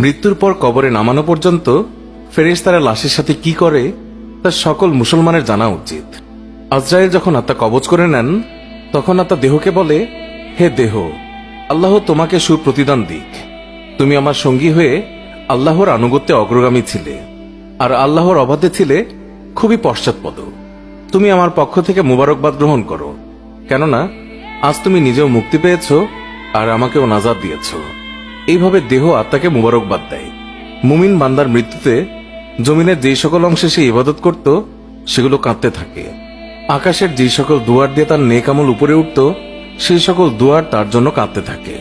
মৃত্যুর পর কবরে নামানো পর্যন্ত ফেরেশতারা লাশের সাথে কি করে, তা সকল মুসলমানের জানা উচিত। আজরায়েল যখন আত্মা কবজ করে নেন, তখন আত্মা দেহকে বলে, হে দেহ, আল্লাহ তোমাকে সুপ্রতিদান দিক। তুমি আমার সঙ্গী হয়ে আল্লাহর আনুগত্যে অগ্রগামী ছিলে, আর আল্লাহর অবাধে ছিলে খুবই পশ্চাৎপদ। তুমি আমার পক্ষ থেকে মুবারকবাদ গ্রহণ করো, কেননা আজ তুমি নিজেও মুক্তি পেয়েছ আর আমাকেও নাজাদ দিয়েছ। এইভাবে দেহ আত্মাকে মুবারকবাদ দেয়। মুমিন বান্দার মৃত্যুতে জমিনের যেই সকল অংশে সে ইবাদত করত, সেগুলো কাঁদতে থাকে। আকাশের যেই সকল দুয়ার দিয়ে তার নেকামল উপরে উঠত, সেই সকল দুয়ার তার জন্য কাঁদতে থাকে।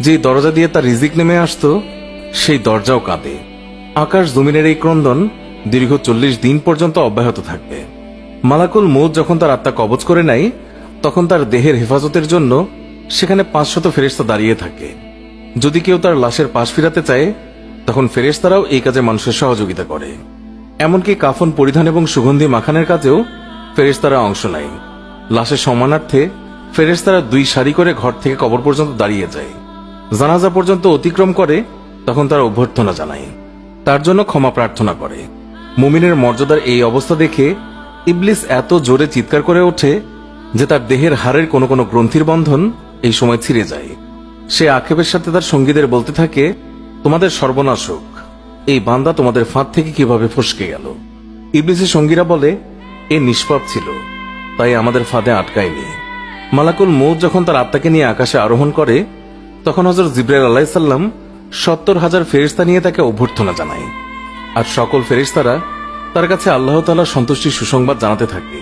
যে দরজা দিয়ে তার রিজিক নেমে আসতো, সেই দরজাও কাঁদে। আকাশ জমিনের এই ক্রন্দন দীর্ঘ চল্লিশ দিন পর্যন্ত অব্যাহত থাকবে মালাকুল মৌত যখন তার আত্মা কবজ করে নেয়, তখন তার দেহের হেফাজতের জন্য সেখানে পাঁচশত ফেরেস্তা দাঁড়িয়ে থাকে। যদি কেউ তার লাশের পাশ ফিরাতে চায়, তখন ফেরেস্তারাও এই কাজে মানুষের সহযোগিতা করে। এমনকি কাফন পরিধান এবং সুগন্ধি মাখানের কাজেও ফেরেস্তারা অংশ নেয়। লাশের সম্মানার্থে ফেরেস্তারা দুই সারি করে ঘর থেকে কবর পর্যন্ত দাঁড়িয়ে যায়। জানাজা পর্যন্ত অতিক্রম করে, তখন তারা অভ্যর্থনা জানায়। তার জন্য ক্ষমা প্রার্থনা করে। মুমিনের মর্যাদার এই অবস্থা দেখে ইবলিস এত জোরে চিৎকার করে ওঠে যে তার দেহের হাড়ের কোনো কোনো গ্রন্থির বন্ধন এই সময় ছিঁড়ে যায়। সে আক্ষেপের সাথে তার সঙ্গীদের বলতে থাকে, তোমাদের সর্বনাশ হোক। এই বান্দা তোমাদের ফাঁদ থেকে কীভাবে ফসকে গেল? ইবলিসের সঙ্গীরা বলে, এ নিষ্পাপ ছিল, তাই আমাদের ফাঁদে আটকায়নি। মালাকুল মৌত যখন তার আত্মাকে নিয়ে আকাশে আরোহণ করে, তখন হজরত জিব্রাইল আলাইসাল্লাম সত্তর হাজার ফেরিস্তা নিয়ে তাকে অভ্যর্থনা জানায়। আর সকল ফেরিস্তারা তার কাছে আল্লাহ তালার সন্তুষ্টির সুসংবাদ জানাতে থাকে।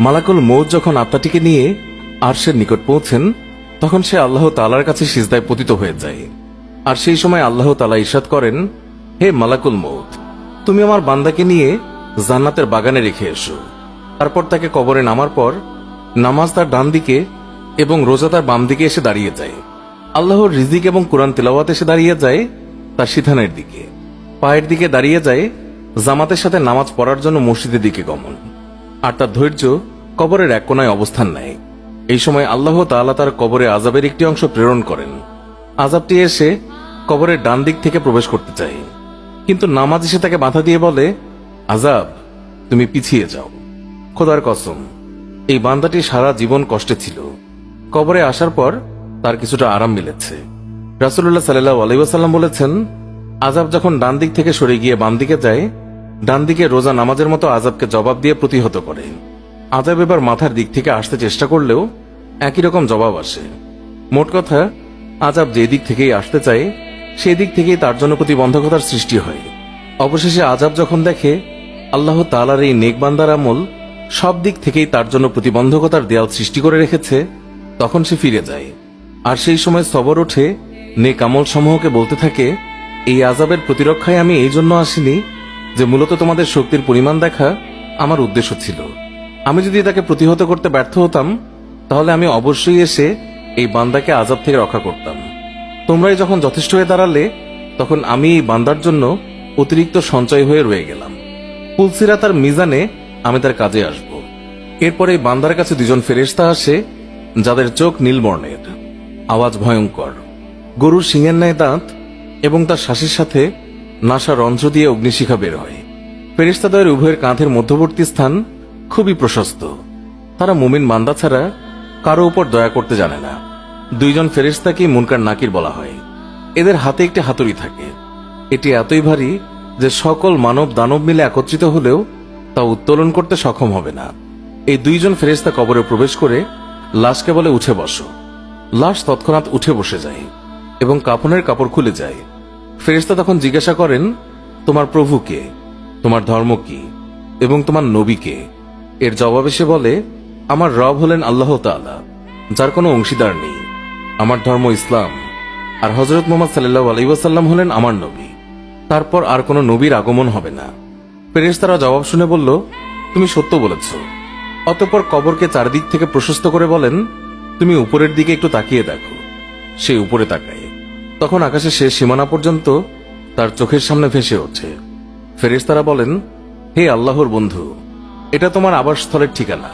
মালাকুল মৌত যখন আত্মাটিকে নিয়ে আরশের নিকট পৌঁছেন তখন সে আল্লাহ তালার কাছে সিজদায় পতিত হয়ে যায়। আর সেই সময় আল্লাহ তালা ইরশাদ করেন, হে মালাকুল মৌত তুমি আমার বান্দাকে নিয়ে জান্নাতের বাগানে রেখে এসো। তারপর তাকে কবরে নামার পর নামাজ তার ডান দিকে এবং রোজা তার বাম দিকে এসে দাঁড়িয়ে যায়। আল্লাহর রিজিক এবং কোরআন তেলাওয়াত এসে দাঁড়িয়ে যায় তার সিথানের দিকে। পায়ের দিকে দাঁড়িয়ে যায় জামাতের সাথে নামাজ পড়ার জন্য মসজিদের দিকে গমন। আর তার ধৈর্য কবরের এক কোনায় অবস্থান নেয়। এই সময় আল্লাহ তাআলা তার কবরে আজাবের একটি অংশ প্রেরণ করেন। আজাবটি এসে কবরের ডান দিক থেকে প্রবেশ করতে চায়। কিন্তু নামাজ এসে তাকে বাধা দিয়ে বলে আজাব তুমি পিছিয়ে যাও। খোদার কসম, এই বান্দাটি সারা জীবন কষ্টে ছিল। কবরে আসার পর তার কিছুটা আরাম মিলেছে। রাসুল্লাহ সাল্লাহ আলাইসাল্লাম বলেছেন আজাব যখন ডান দিক থেকে সরে গিয়ে বাম দিকে যায়, ডান দিকে রোজা নামাজের মতো আজাবকে জবাব দিয়ে প্রতিহত করে। আজাব এবার মাথার দিক থেকে আসতে চেষ্টা করলেও একই রকম জবাব আসে। মোট কথা আজাব যে দিক থেকেই আসতে চায় সেই দিক থেকেই তার জন্য প্রতিবন্ধকতার সৃষ্টি হয়। অবশেষে আজাব যখন দেখে আল্লাহ তালার এই নেকবান্দার আমল সব দিক থেকেই তার জন্য প্রতিবন্ধকতার দেয়াল সৃষ্টি করে রেখেছে, তখন সে ফিরে যায়। আর সেই সময় সবর ওঠে নেক আমল সমূহকে বলতে থাকে, এই আজাবের প্রতিরক্ষায় আমি এই জন্য আসিনি যে মূলত তোমাদের শক্তির পরিমাণ দেখা আমার উদ্দেশ্য ছিল। আমি যদি তাকে প্রতিহত করতে ব্যর্থ হতাম, তাহলে আমি অবশ্যই এসে এই বান্দাকে আজাব থেকে রক্ষা করতাম। তোমরাই যখন যথেষ্ট হয়ে দাঁড়ালে, তখন আমি এই বান্দার জন্য অতিরিক্ত সঞ্চয় হয়ে রয়ে গেলাম। পুলসিরা তার মিজানে আমি তার কাজে আসব। এরপরে এই বান্দার কাছে দুজন ফেরেশতা আসে, যাদের চোখ নীলবর্ণের আওয়াজ ভয়ঙ্কর। গরুর সিংহের ন্যায় দাঁত এবং তার শ্বাসের সাথে নাসা রন্ধ্র দিয়ে অগ্নিশিখা বের হয়। ফেরিস্তাদয়ের উভয়ের কাঁধের মধ্যবর্তী স্থান খুবই প্রশস্ত। তারা মুমিন মান্দা ছাড়া কারও উপর দয়া করতে জানে না। দুইজন ফেরিস্তাকে মুনকার নাকির বলা হয়। এদের হাতে একটি হাতুড়ি থাকে। এটি এতই ভারী যে সকল মানব দানব মিলে একত্রিত হলেও তা উত্তোলন করতে সক্ষম হবে না। এই দুইজন ফেরেস্তা কবরে প্রবেশ করে লাশকে বলে, উঠে বসো। লাশ তৎক্ষণাৎ উঠে বসে যায় এবং কাপনের কাপড় খুলে যায়। ফেরেস্তা তখন জিজ্ঞাসা করেন, তোমার প্রভু কে? তোমার ধর্ম কি? এবং তোমার নবীকে এর জবাবে সে বলে, আমার রব হলেন আল্লাহ তাআলা, যার কোনো অংশীদার নেই। আমার ধর্ম ইসলাম, আর হজরত মোহাম্মদ সাল্লাহ আলাইসাল্লাম হলেন আমার নবী। তারপর আর কোনো নবীর আগমন হবে না। ফেরেশতারা জবাব শুনে বলল, তুমি সত্য বলেছ। অতঃপর কবরকে চারদিক থেকে প্রশস্ত করে বলেন, তুমি উপরের দিকে একটু তাকিয়ে দেখো। সে উপরে তাকায়। তখন আকাশে শেষ সীমানা পর্যন্ত তার চোখের সামনে ভেসে ওঠে। ফেরেশতারা বলেন, হে আল্লাহর বন্ধু এটা তোমার আবাসস্থলের ঠিকানা।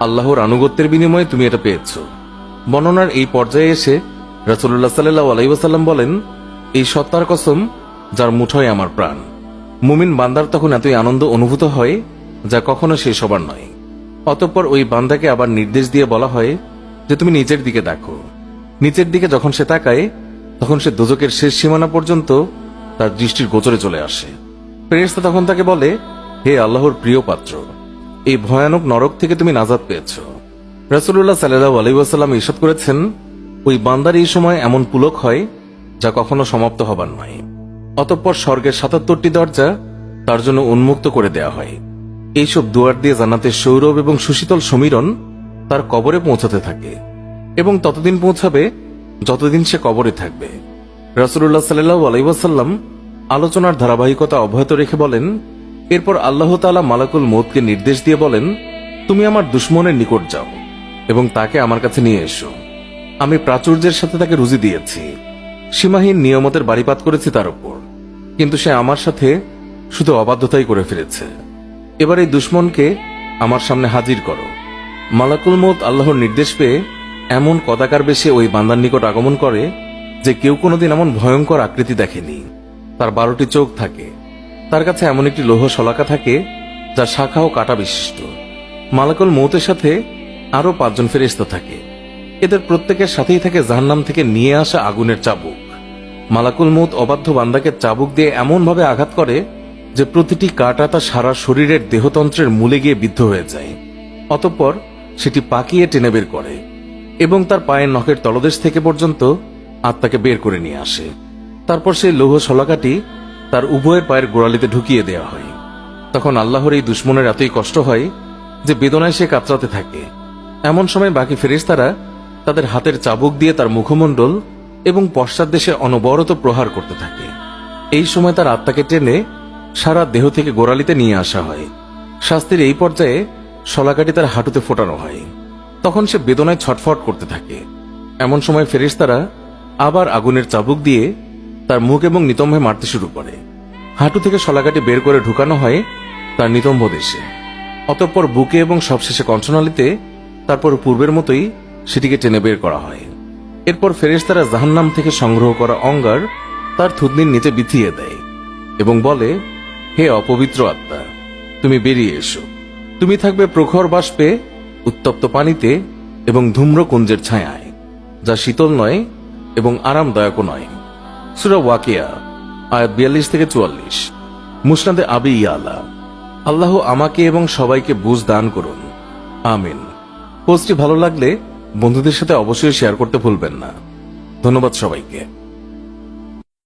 আল্লাহর আনুগত্যের বিনিময়ে তুমি এটা পেয়েছ। বর্ণনার এই পর্যায়ে এসে রাসুল্লাহ সাল্লাহ বলেন, এই সত্তার কসম যার মুঠোয় আমার প্রাণ। মুমিন বান্দার তখন এতই আনন্দ অনুভূত হয় যা কখনো শেষ হবার নয়। অতঃপর ওই বান্দাকে আবার নির্দেশ দিয়ে বলা হয় যে, তুমি নিচের দিকে দেখো। নিচের দিকে যখন সে তাকায়, তখন সে দোজকের শেষ সীমানা পর্যন্ত তার দৃষ্টির গোচরে চলে আসে। ফেরেশতা তখন তাকে বলে, হে আল্লাহর প্রিয় পাত্র এই ভয়ানক নরক থেকে তুমি নাজাদ পেয়েছ। রাসুল্লাহ সাল্লাহ আলাইসাল্লাম ইস্বাদ করেছেন, ওই বান্দার এই সময় এমন পুলক হয় যা কখনো সমাপ্ত হবার নয়। অতঃপর স্বর্গের সাতাত্তরটি দরজা তার জন্য উন্মুক্ত করে দেয়া হয়। এইসব দুয়ার দিয়ে জান্নাতের সৌরভ এবং সুশীতল সমীরণ তার কবরে পৌঁছাতে থাকে এবং ততদিন পৌঁছাবে যতদিন সে কবরে থাকবে। রাসুল্লাহ সাল্লাহ আলাইসাল্লাম আলোচনার ধারাবাহিকতা অব্যাহত রেখে বলেন এরপর আল্লাহ তালা মালাকুল মৌতকে নির্দেশ দিয়ে বলেন, তুমি আমার দুশ্মনের নিকট যাও এবং তাকে আমার কাছে নিয়ে এসো। আমি প্রাচুর্যের সাথে তাকে রুজি দিয়েছি। সীমাহীন নিয়মতের বাড়িপাত করেছি তার উপর। কিন্তু সে আমার সাথে শুধু অবাধ্যতাই করে ফিরেছে এবার এই দুশ্মনকে আমার সামনে হাজির করো। মালাকুল মত আল্লাহর নির্দেশ পেয়ে এমন কদাকার বেশি ওই বান্দার নিকট আগমন করে যে কেউ কোনোদিন এমন ভয়ঙ্কর আকৃতি দেখেনি। তার বারোটি চোখ থাকে। তার কাছে এমন একটি লৌহ শলাকা থাকে যা শাখা ও কাটা বিশিষ্ট। মালাকুল মৌতের সাথে আরও পাঁচজন ফেরেশতা থাকে। এদের প্রত্যেকের সাথেই থাকে জাহান্নাম থেকে নিয়ে আসা আগুনের চাবুক। মালাকুল মৌত অবাধ্য বান্দাকে চাবুক দিয়ে এমনভাবে আঘাত করে যে প্রতিটি কাটা তার সারা শরীরের দেহতন্ত্রের মূলে গিয়ে বিদ্ধ হয়ে যায়। অতঃপর সেটি পাকিয়ে টেনে বের করে এবং তার পায়ের নখের তলদেশ থেকে পর্যন্ত আত্মাকে বের করে নিয়ে আসে। তারপর সেই লৌহ শলাকাটি তার উভয়ের পায়ের গোড়ালিতে ঢুকিয়ে দেওয়া হয়। তখন আল্লাহর এই দুশ্মনের এতই কষ্ট হয় যে বেদনায় সে কাতরাতে থাকে। এমন সময় বাকি ফেরেশতারা তাদের হাতের চাবুক দিয়ে তার মুখমণ্ডল এবং পশ্চাৎ দেশে অনবরত প্রহার করতে থাকে। এই সময় তার আত্মাকে টেনে সারা দেহ থেকে গোড়ালিতে নিয়ে আসা হয়। শাস্তির এই পর্যায়ে শলাকাটি তার হাঁটুতে ফোটানো হয়। তখন সে বেদনায় ছটফট করতে থাকে। এমন সময় ফেরেশতারা আবার আগুনের চাবুক দিয়ে তার মুখ এবং নিতম্বে মারতে শুরু করে। হাঁটু থেকে শলাকাটি বের করে ঢুকানো হয় তার নিতম্ব দেশে। অতঃপর বুকে এবং সবশেষে কণ্ঠনালীতে, তারপর পূর্বের মতোই সেটিকে টেনে বের করা হয়। এরপর ফেরেশতারা জাহান্নাম থেকে সংগ্রহ করা অঙ্গার তার থুতনির নিচে বিথিয়ে দেয় এবং বলে, হে অপবিত্র আত্মা, তুমি বেরিয়ে এসো। তুমি থাকবে প্রখর বাষ্পে, উত্তপ্ত পানিতে এবং ধূম্রকুঞ্জের ছায়ায়, যা শীতল নয় এবং আরামদায়কও নয়। সুরা ওয়াকিয়া, আয়াত বিয়াল্লিশ থেকে চুয়াল্লিশ। মুসনাদে আবি ইয়ালা, আল্লাহ আমাকে এবং সবাইকে বুঝ দান করুন। আমিন। পোস্টটি ভালো লাগলে বন্ধুদের সাথে অবশ্যই শেয়ার করতে ভুলবেন না। ধন্যবাদ সবাইকে।